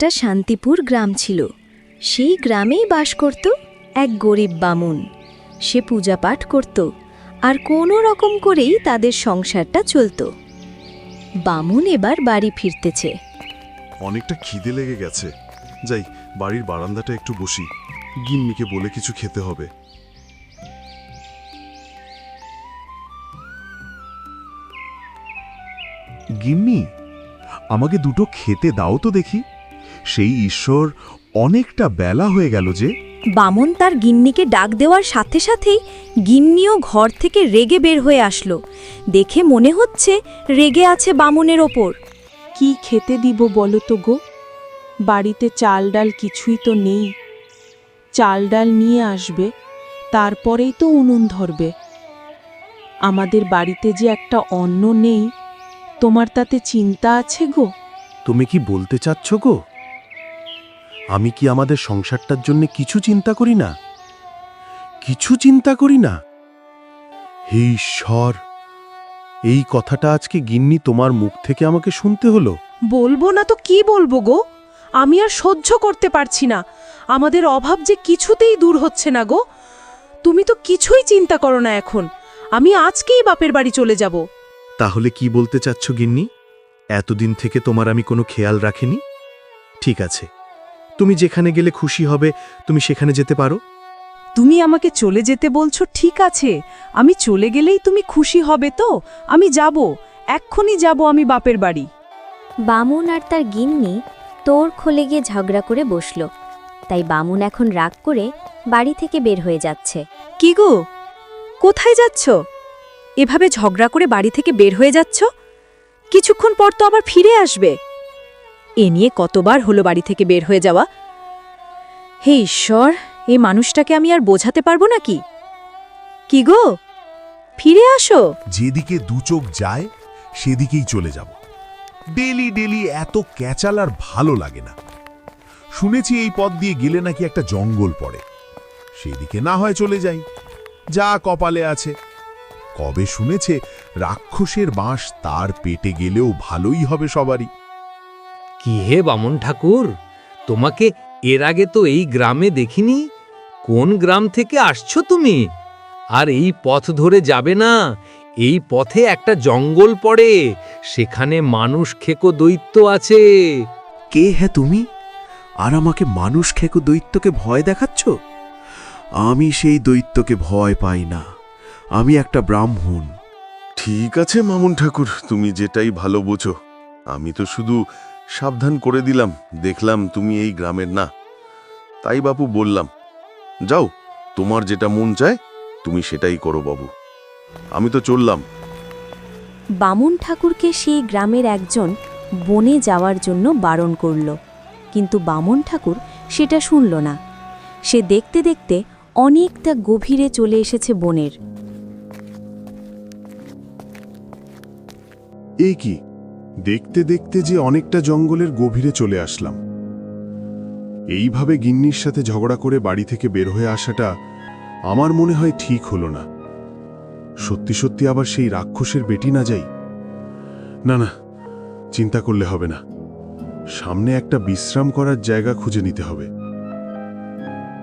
একটা শান্তিপুর গ্রাম ছিল। সেই গ্রামেই বাস করত এক গরিব বামুন। সে পূজা পাঠ করত আর কোনো রকম করেই তাদের সংসারটা চলত। বামুন এবার বাড়ি ফিরতেছে। অনেকটা খিদে লেগে গেছে। যাই, বাড়ির বারান্দাটা একটু বসি। গিন্নিকে বলে কিছু খেতে হবে। গিন্নি, আমাকে দুটো খেতে দাও তো দেখি। সেই ঈশ্বর অনেকটা বেলা হয়ে গেল যে বামন তার গিন্নিকে ডাক দেওয়ার সাথে সাথেই গিন্নিও ঘর থেকে রেগে বের হয়ে আসলো। দেখে মনে হচ্ছে রেগে আছে বামনের ওপর। কি খেতে দিব বলো তো গো? বাড়িতে চাল ডাল কিছুই তো নেই। চাল ডাল নিয়ে আসবে তারপরেই তো উনুন ধরবে। আমাদের বাড়িতে যে একটা অন্ন নেই তোমার তাতে চিন্তা আছে গো? তুমি কি বলতে চাচ্ছ গো? আমি কি আমাদের সংসারটার জন্য কিছু চিন্তা করি না? কিছু চিন্তা করি না? হে ঈশ্বর এই কথাটা আজকে গিন্নি তোমার মুখ থেকে আমাকে শুনতে হলো। বলব না তো কি বলব গো? আমি আর সহ্য করতে পারছি না। আমাদের অভাব যে কিছুতেই দূর হচ্ছে না গো। তুমি তো কিছুই চিন্তা করো না এখন। আমি আজকেই বাপের বাড়ি চলে যাব। তাহলে কি বলতে চাচ্ছ গিন্নি? এতদিন থেকে তোমার আমি কোনো খেয়াল রাখিনি? ঠিক আছে। তুমি যেখানে গেলে খুশি হবে তুমি সেখানে যেতে পারো। তুমি আমাকে চলে যেতে বলছো ঠিক আছে। আমি চলে গেলেই তুমি খুশি হবে তো আমি যাব। এক্ষুনি যাব আমি বাপের বাড়ি। বামুন আর তার গিন্নি তোর খোলে গিয়ে ঝগড়া করে বসল। তাই বামুন এখন রাগ করে বাড়ি থেকে বের হয়ে যাচ্ছে। কি গো? কোথায় যাচ্ছ? এভাবে ঝগড়া করে বাড়ি থেকে বের হয়ে যাচ্ছ? কিছুক্ষণ পর তো আবার ফিরে আসবে। এ নিয়ে কতবার হলো বাড়ি থেকে বের হয়ে যাওয়া? হে ঈশ্বর এই মানুষটাকে আমি আর বোঝাতে পারব নাকি কি? গো? ফিরে আসো। যেদিকে দুচোখ যায়, সেদিকেই চলে যাব। ডেলি ডেলি এত ক্যাচাল আর ভালো লাগে না। শুনেছি এই পথ দিয়ে গেলে নাকি একটা জঙ্গল পড়ে। সেদিকে না হয় চলে যাই। যা কপালে আছে। কবে শুনেছে, রাক্ষসের বাঁশ তার পেটে গেলেও ভালোই হবে সবারই। কি হে বামন ঠাকুর? তোমাকে এর আগে তো এই গ্রামে দেখিনি। কোন গ্রাম থেকে আসছো তুমি? আর এই পথ ধরে যাবে না। এই পথে একটা জঙ্গল পড়ে। সেখানে মানুষ খেকো দৈত্য আছে। কে হ্যাঁ তুমি? আর আমাকে মানুষ খেকো দৈত্যকে ভয় দেখাচ্ছ? আমি সেই দৈত্যকে ভয় পাই না। আমি একটা ব্রাহ্মণ। ঠিক আছে মামুন ঠাকুর তুমি যেটাই ভালো বোঝো। আমি তো শুধু সাবধান করে দিলাম দেখলাম তুমি এই গ্রামের না। তাই বাপু বললাম যাও তোমার যেটা মন চায় তুমি সেটাই করো বাবু। আমি তো চললাম। বামুন ঠাকুরকে সেই গ্রামের একজন বনে যাওয়ার জন্য বারণ করল। কিন্তু বামুন ঠাকুর সেটা শুনল না। সে দেখতে দেখতে অনেকটা গভীরে চলে এসেছে বনের। এই কি? দেখতে দেখতে যে অনেকটা জঙ্গলের গভীরে চলে আসলাম। এইভাবে গিন্নির সাথে ঝগড়া করে বাড়ি থেকে বের হয়ে আসাটা আমার মনে হয় ঠিক হলো না। সত্যি সত্যি আবার সেই রাক্ষসের বেটি না যাই? না না, চিন্তা করলে হবে না। সামনে একটা বিশ্রাম করার জায়গা খুঁজে নিতে হবে।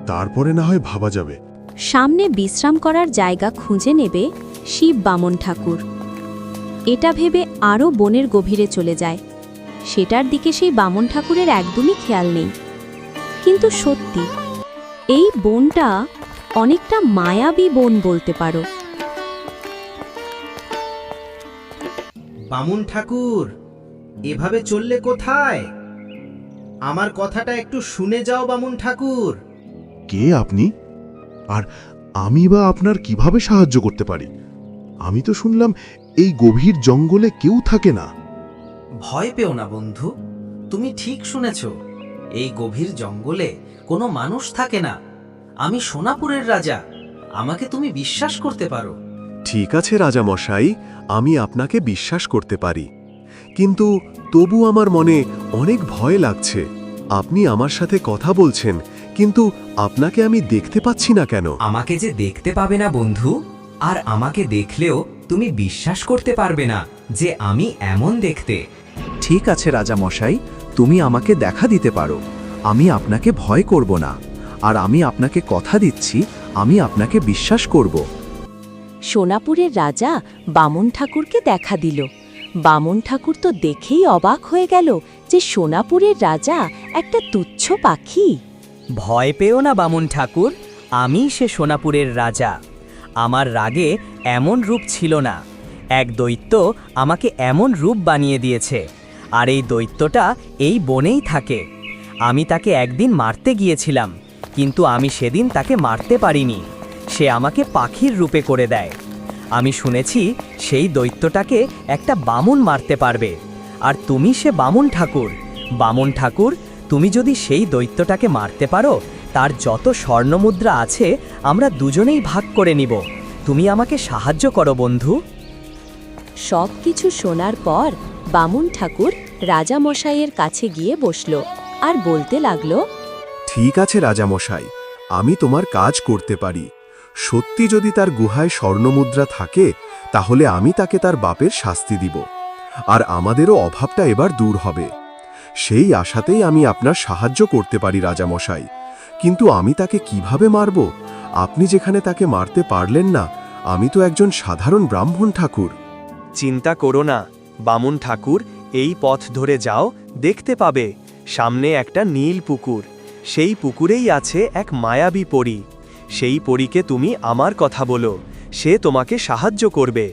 তারপরে না হয় ভাবা যাবে। সামনে বিশ্রাম করার জায়গা খুঁজে নেবে শিব বামন ঠাকুর। এটা ভেবে আরও বনের গভীরে চলে যায়। সেটার দিকে সেই বামন ঠাকুরের একদমই খেয়াল নেই। কিন্তু সত্যি এই বনটা অনেকটা মায়াবী বন বলতে পারো। বামুন ঠাকুর এভাবে চললে কোথায়? আমার কথাটা একটু শুনে যাও বামুন ঠাকুর। কে আপনি? আর আমি বা আপনার কীভাবে সাহায্য করতে পারি? আমি তো শুনলাম এই গভীর জঙ্গলে কেউ থাকে না। ভয় পেও না বন্ধু। তুমি ঠিক শুনেছ এই গভীর জঙ্গলে কোনো মানুষ থাকে না। আমি সোনাপুরের রাজা। আমাকে তুমি বিশ্বাস করতে পারো। ঠিক আছে রাজা মশাই আমি আপনাকে বিশ্বাস করতে পারি। কিন্তু তবু আমার মনে অনেক ভয় লাগছে। আপনি আমার সাথে কথা বলছেন কিন্তু আপনাকে আমি দেখতে পাচ্ছি না কেন? আমাকে যে দেখতে পাবে না বন্ধু আর আমাকে দেখলেও তুমি বিশ্বাস করতে পারবে না যে আমি এমন দেখতে। ঠিক আছে রাজা মশাই তুমি আমাকে দেখা দিতে পারো। আমি আপনাকে ভয় করব না। আর আমি আপনাকে কথা দিচ্ছি আমি আপনাকে বিশ্বাস করব। সোনাপুরের রাজা বামন ঠাকুরকে দেখা দিল। বামন ঠাকুর তো দেখেই অবাক হয়ে গেল যে সোনাপুরের রাজা একটা তুচ্ছ পাখি। ভয় পেও না বামন ঠাকুর আমি সে সোনাপুরের রাজা। আমার রাগে এমন রূপ ছিল না। এক দৈত্য আমাকে এমন রূপ বানিয়ে দিয়েছে, আর এই দৈত্যটা এই বনেই থাকে। আমি তাকে একদিন মারতে গিয়েছিলাম, কিন্তু আমি সেদিন তাকে মারতে পারিনি। সে আমাকে পাখির রূপে করে দেয়। আমি শুনেছি সেই দৈত্যটাকে একটা বামুন মারতে পারবে, আর তুমি সে বামুন ঠাকুর। বামুন ঠাকুর, তুমি যদি সেই দৈত্যটাকে মারতে পারো তার যত স্বর্ণমুদ্রা আছে আমরা দুজনেই ভাগ করে নিব। তুমি আমাকে সাহায্য করো বন্ধু। সব কিছু শোনার পর বামুন ঠাকুর রাজামশাইয়ের কাছে গিয়ে বসল আর বলতে লাগল ঠিক আছে রাজামশাই আমি তোমার কাজ করতে পারি। সত্যি যদি তার গুহায় স্বর্ণমুদ্রা থাকে তাহলে আমি তাকে তার বাপের শাস্তি দিব। আর আমাদেরও অভাবটা এবার দূর হবে। সেই আশাতেই আমি আপনার সাহায্য করতে পারি রাজামশাই। কিন্তু আমি তাকে কীভাবে মারব? আপনি যেখানে তাকে মারতে পারলেন না, আমি তো একজন সাধারণ ব্রাহ্মণ ঠাকুর। চিন্তা করো না, বামুন ঠাকুর, এই পথ ধরে যাও, দেখতে পাবে, সামনে একটা নীল পুকুর। সেই পুকুরেই আছে এক মায়াবী পরী। সেই পরীকে তুমি আমার কথা বলো, সে তোমাকে সাহায্য করবে।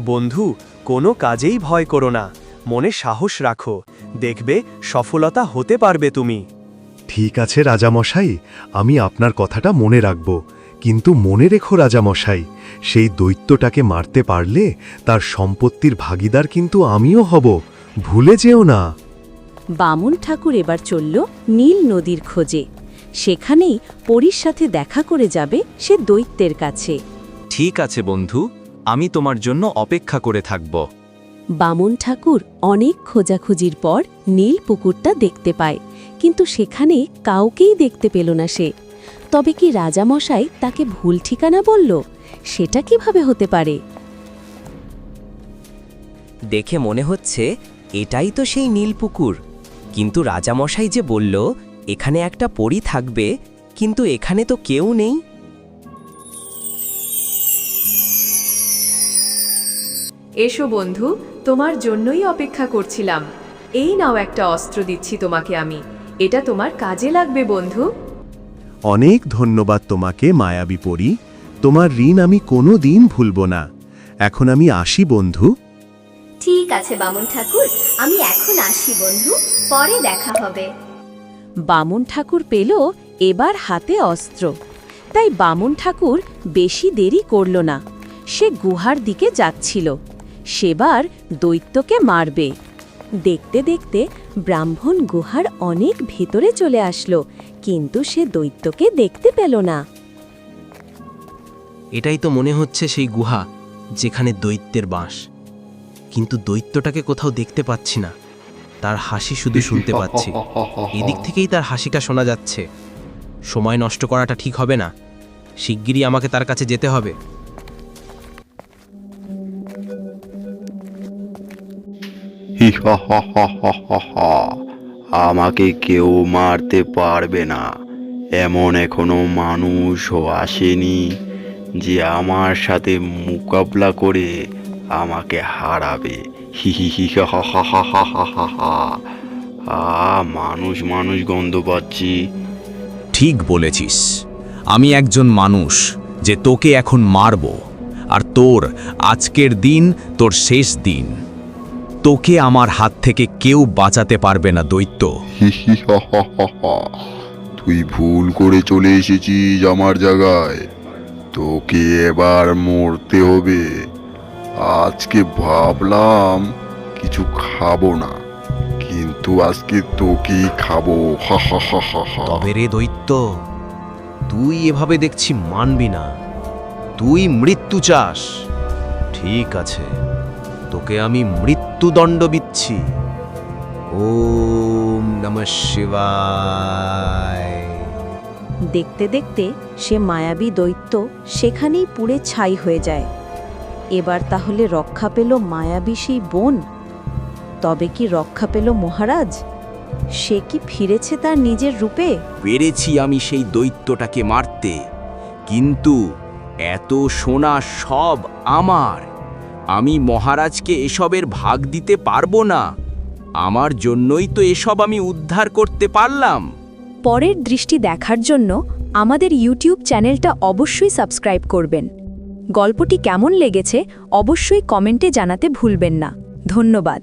বন্ধু, কোনো কাজেই ভয় করো না, মনে সাহস রাখো, দেখবে সফলতা হতে পারবে তুমি। ঠিক আছে রাজামশাই আমি আপনার কথাটা মনে রাখব। কিন্তু মনে রেখো রাজামশাই সেই দৈত্যটাকে মারতে পারলে তার সম্পত্তির ভাগিদার কিন্তু আমিও হব। ভুলে যেও না। বামুন ঠাকুর এবার চলল নীল নদীর খোঁজে। সেখানেই পরীর সাথে দেখা করে যাবে সে দৈত্যের কাছে। ঠিক আছে বন্ধু আমি তোমার জন্য অপেক্ষা করে থাকব। বামুন ঠাকুর অনেক খোঁজাখুঁজির পর নীল পুকুরটা দেখতে পায় কিন্তু সেখানে কাউকেই দেখতে পেল না সে। তবে কি রাজামশাই তাকে ভুল ঠিকানা বলল? সেটা কীভাবে হতে পারে? দেখে মনে হচ্ছে এটাই তো সেই নীলপুকুর কিন্তু রাজামশাই যে বলল এখানে একটা পরী থাকবে কিন্তু এখানে তো কেউ নেই। এসো বন্ধু তোমার জন্যই অপেক্ষা করছিলাম। এই নাও একটা অস্ত্র দিচ্ছি তোমাকে আমি। এটা তোমার কাজে লাগবে বন্ধু। অনেক ধন্যবাদ তোমাকে মায়াবী পরি। তোমার ঋণ আমি কোনো দিন ভুলব না। এখন আমি আসি বন্ধু। ঠিক আছে বামুন ঠাকুর। আমি এখন আসি বন্ধু। পরে দেখা হবে। বামুন ঠাকুর পেল এবার হাতে অস্ত্র। তাই বামুন ঠাকুর বেশি দেরি করল না। সে গুহার দিকে যাচ্ছিল। সেবার দৈত্যকে মারবে। দেখতে দেখতে ব্রাহ্মণ গুহার অনেক ভেতরে চলে আসলো, কিন্তু সে দৈত্যকে দেখতে পেল না। এটাই তো মনে হচ্ছে সেই গুহা যেখানে দৈত্যের বাস। কিন্তু দৈত্যটাকে কোথাও দেখতে পাচ্ছি না। তার হাসি শুধু শুনতে পাচ্ছি। এদিক থেকেই তার হাসিটা শোনা যাচ্ছে। সময় নষ্ট করাটা ঠিক হবে না। শিগগিরই আমাকে তার কাছে যেতে হবে। আমাকে কেউ মারতে পারবে না এমন এখনও মানুষও আসেনি যে আমার সাথে মোকাবলা করে আমাকে হারাবে হি হি হি হা হা হা হা হা হা হা মানুষ মানুষ গন্ধ পাচ্ছি ঠিক বলেছিস আমি একজন মানুষ যে তোকে এখন মারব আর তোর আজকের দিন তোর শেষ দিন তোকে আমার হাত থেকে কেউ বাঁচাতে পারবে না দৈত্য। তুই ভুল করে চলে এসেছিস আমার জায়গায়। তোকে এবার মরতে হবে। আজকে ভাবলাম কিছু খাব না কিন্তু আজকে তোকেই খাব। তবে রে দৈত্য তুই এভাবে দেখছি মানবি না। তুই মৃত্যু চাস। ঠিক আছে। তোকে আমি মৃত্যুদণ্ড দিচ্ছি ওম নম শিবায়। দেখতে দেখতে সে মায়াবী দৈত্য সেখানেই পুড়ে ছাই হয়ে যায়। এবার তাহলে রক্ষা পেল মায়াবী সেই বোন? তবে কি রক্ষা পেল মহারাজ? সে কি ফিরেছে তার নিজের রূপে? পেরেছি আমি সেই দৈত্যটাকে মারতে। কিন্তু এত সোনা সব আমার। আমি মহারাজকে এসবের ভাগ দিতে পারব না। আমার জন্যই তো এসব আমি উদ্ধার করতে পারলাম। পরের দৃষ্টি দেখার জন্য আমাদের ইউটিউব চ্যানেলটা অবশ্যই সাবস্ক্রাইব করবেন। গল্পটি কেমন লেগেছে অবশ্যই কমেন্টে জানাতে ভুলবেন না। ধন্যবাদ।